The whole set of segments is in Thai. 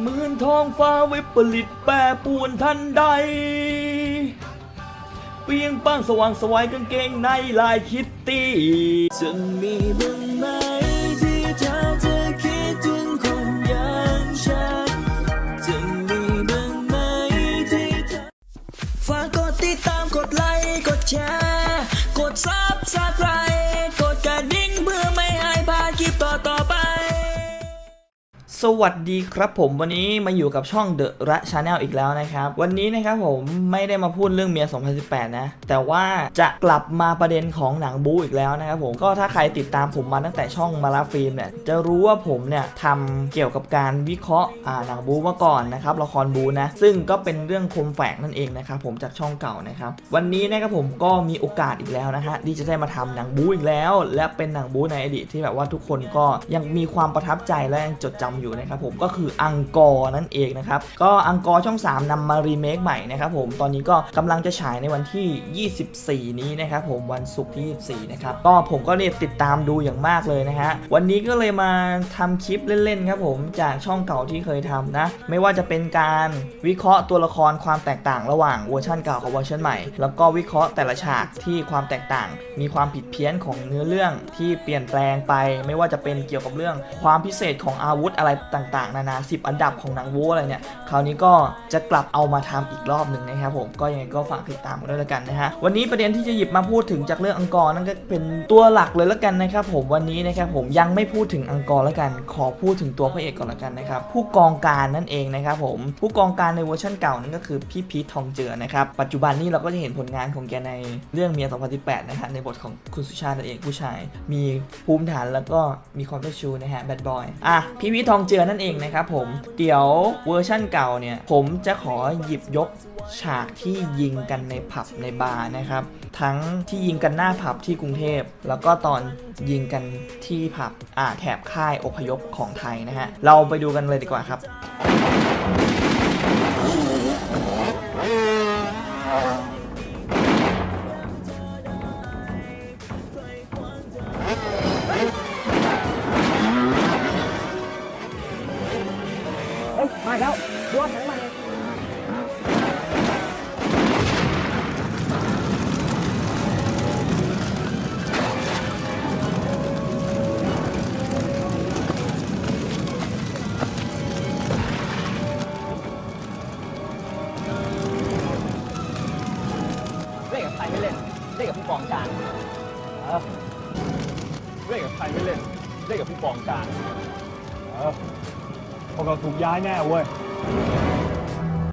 เหมือนท้องฟ้าวิปริตแปรปวนทันใด เปียงป้างสว่างสวายกางเกงในลายคิตตี้จะมีบ้างไหมที่เธอจะคิดถึงคนอย่างฉันจะมีบ้างไหมที่เธอฝากกดติดตามกดไลค์กดแชร์ สวัสดีครับผมวันนี้มาอยู่กับช่อง The ระ Channel อีกแล้วนะครับ วันนี้นะครับผมไม่ได้มาพูดเรื่องเมีย 2018 นะ แต่ว่าจะกลับมาประเด็นของหนังบูอีกแล้วนะครับผมก็ถ้าใครติดตามผมมาตั้งแต่ช่องมาลาฟิล์มเนี่ยจะรู้ว่าผมเนี่ยทำเกี่ยวกับการวิเคราะห์อ่าหนังบูมาก่อนนะครับละครบูนะ ซึ่งก็เป็นเรื่องคมแฝกนั่นเองนะครับผมจากช่องเก่านะครับวันนี้นะครับผมก็มีโอกาสอีกแล้วนะฮะที่จะได้มาทำหนังบูอีกแล้ว และเป็นหนังบูในอดีตที่แบบว่าทุกคนก็ยังมีความประทับใจและยังจดจำอยู่นะครับผมก็คืออังกอร์นั่นเองนะครับก็อังกอร์ช่อง 3นำมารีเมคใหม่นะครับผมตอนนี้ก็กำลังจะฉายในวันที่ 24 นี้นะครับผมวันศุกร์ที่ 24 นะครับก็ผมก็เนี่ยติดตามดูอย่างมากเลยนะฮะวันนี้ก็เลยมาทำคลิปเล่นๆครับผมจากช่องเก่าที่เคยทำนะ ไม่ว่าจะเป็นการวิเคราะห์ตัวละครความแตกต่างระหว่างเวอร์ชันเก่ากับเวอร์ชันใหม่ แล้วก็วิเคราะห์แต่ละฉากที่ความแตกต่าง มีความผิดเพี้ยนของเนื้อเรื่องที่เปลี่ยนแปลงไป ไม่ว่าจะเป็นเกี่ยวกับเรื่องความพิเศษของอาวุธอะไรต่างๆ นานา 10 อันดับของหนังวูอะไรเนี่ย คราวนี้ก็จะกลับเอามาทำอีกรอบหนึ่งนะครับผมก็ยังไงก็ฝากติดตามกันด้วยล้วกันนะฮะวันนี้ประเด็นที่จะหยิบมาพูดถึงจากเรื่องอังกอร์นั่นก็เป็นตัวหลักเลยล้วกันนะครับผมวันนี้นะครับผมยังไม่พูดถึงอังกอร์ล้วกัน ขอพูดถึงตัวพระเอกก่อนล้วกันนะครับผู้กองการนั่นเองนะครับผมผู้กองการในเวอร์ชันเก่านั่นก็คือพี่พีททองเจือนะครับปัจจุบันนี้เราก็จะเห็นผลงานของแกในเรื่องเมีย 2018 นะฮะในบทของคุณสุชาตินั่นเองผู้ชาย มีภูมิฐานแล้วก็มีความเจ้าชู้นะฮะแบดบอยอะพี่พีททองเจือนั่นเองนะครับผม เดี๋ยวเวอร์ชั่นเก่าเนี่ย ผมจะขอหยิบยกฉากที่ยิงกันในผับในบาร์นะครับ ทั้งที่ยิงกันหน้าผับที่กรุงเทพ แล้วก็ตอนยิงกันที่ผับอ่าแถบค่ายอพยพของไทยนะฮะ เราไปดูกันเลยดีกว่าครับ เล่นกับใครไม่เล่น เล่นกับผู้กองการพออพวกเราถูกย้ายแน่เว้ย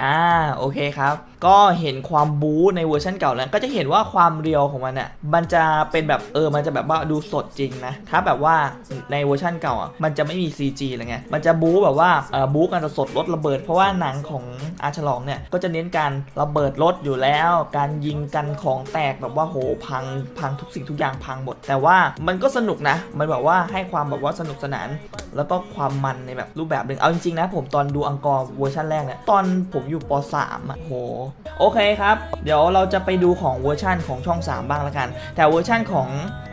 อ่าโอเคครับ ก็เห็นความบู๊ในเวอร์ชันเก่าแล้ว ก็จะเห็นว่าความเรียวของมันอะมันจะเป็นแบบเออมันจะแบบว่าดูสดจริงนะถ้าแบบว่าในเวอร์ชันเก่าอะมันจะไม่มี CG อะไรเงี้ยมันจะบู๊แบบว่าเออบู๊กันสดรถระเบิด เพราะว่าหนังของอาฉลองเนี่ยก็จะเน้นการระเบิดรถอยู่แล้ว การยิงกันของแตกแบบว่าโหพังพังทุกสิ่งทุกอย่างพังหมด แต่ว่ามันก็สนุกนะ มันแบบว่าให้ความแบบว่าสนุกสนาน แล้วก็ความมันในแบบรูปแบบหนึ่งเอาจริงๆนะผมตอนดูอังกอร์เวอร์ชันแรกเนี่ยตอนผมอยู่ป .3 อะโหโอเคครับ เดี๋ยวเราจะไปดูของเวอร์ชันของช่อง 3 บ้างละกัน แต่เวอร์ชันของ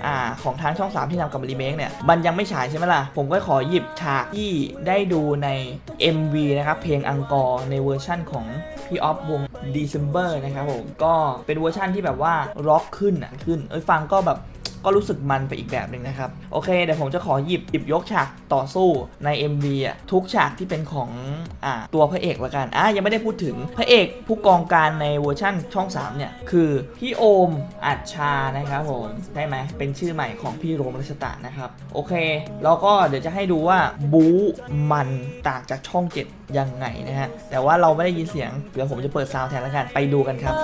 อ่าของทางช่อง 3 ที่นำกับรีเมคเนี่ยมันยังไม่ฉายใช่ไหมล่ะ ผมก็ขอหยิบฉากที่ได้ดูใน MV นะครับเพลงอังกอร์ในเวอร์ชันของพี่ออฟวง December นะครับผมก็เป็นเวอร์ชันที่แบบว่าร็อกขึ้นอะขึ้นเอ้ยฟังก็แบบ ก็รู้สึกมันไปอีกแบบหนึ่งนะครับ โอเค เดี๋ยวผมจะขอหยิบหยิบยกฉากต่อสู้ใน MV อะทุกฉากที่เป็นของอ่าตัวพระเอกละกันอะยังไม่ได้พูดถึงพระเอกผู้กองการในเวอร์ชั่นช่อง 3 เนี่ย คือพี่โอมอัจชานะครับผมได้ไหมเป็นชื่อใหม่ของพี่โรมรัชตะนะครับ โอเค แล้วก็เดี๋ยวจะให้ดูว่าบู๊มันต่างจากช่อง 7 ยังไงนะฮะแต่ว่าเราไม่ได้ยินเสียงเดี๋ยวผมจะเปิดซาวด์แทนแล้วกันไปดูกันครับ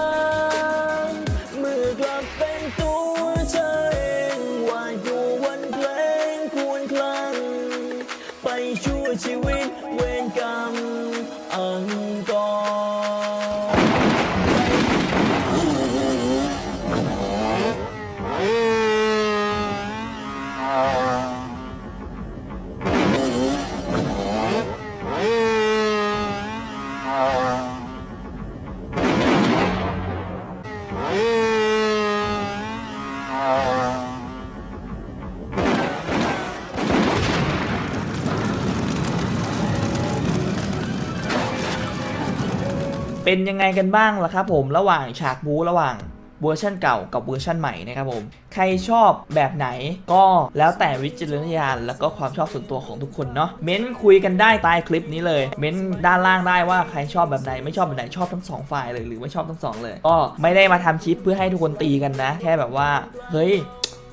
เป็นยังไงกันบ้างล่ะครับผมระหว่างฉากบูระหว่างเวอร์ชันเก่ากับเวอร์ชันใหม่นะครับผม ใครชอบแบบไหนก็แล้วแต่วิจารณญาณแล้วก็ความชอบส่วนตัวของทุกคนเนาะ เม้นคุยกันได้ใต้คลิปนี้เลย เม้นด้านล่างได้ว่าใครชอบแบบไหนไม่ชอบแบบไหนชอบทั้งสองฝ่ายเลยหรือไม่ชอบทั้งสองเลย ก็ไม่ได้มาทำคลิปเพื่อให้ทุกคนตีกันนะ แค่แบบว่า เฮ้ย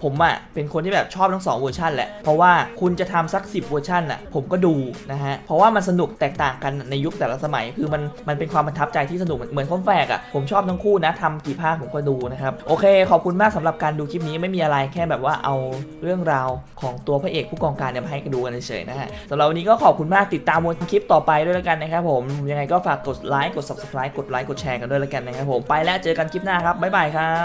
ผมอะ่ะเป็นคนที่แบบชอบทั้งสองเวอร์ชันแหละ เพราะว่าคุณจะทำสัก 10เวอร์ชันอะผมก็ดูนะฮะ เพราะว่ามันสนุกแตกต่างกันในยุคแต่ละสมัย คือมันมันเป็นความประทับใจที่สนุกเหมือนเหมือนคอมแฝกอะผมชอบทั้งคู่นะทำกี่ภาคผมก็ดูนะครับ โอเค ขอบคุณมากสำหรับการดูคลิปนี้ไม่มีอะไรแค่แบบว่าเอาเรื่องราวของตัวพระเอกผู้กองการเนี่ยมาให้กันดูกันเฉยๆนะฮะสำหรับวันนี้ก็ขอบคุณมากติดตามวนคลิปต่อไปด้วยแล้วกันนะครับผมยังไงก็ฝากกดไลค์กด subscribe กดไลค์กดแชร์กันด้วยแล้วกันนะครับผมไปแล้วเจอกันคลิปหน้าครับบ๊ายบายครับ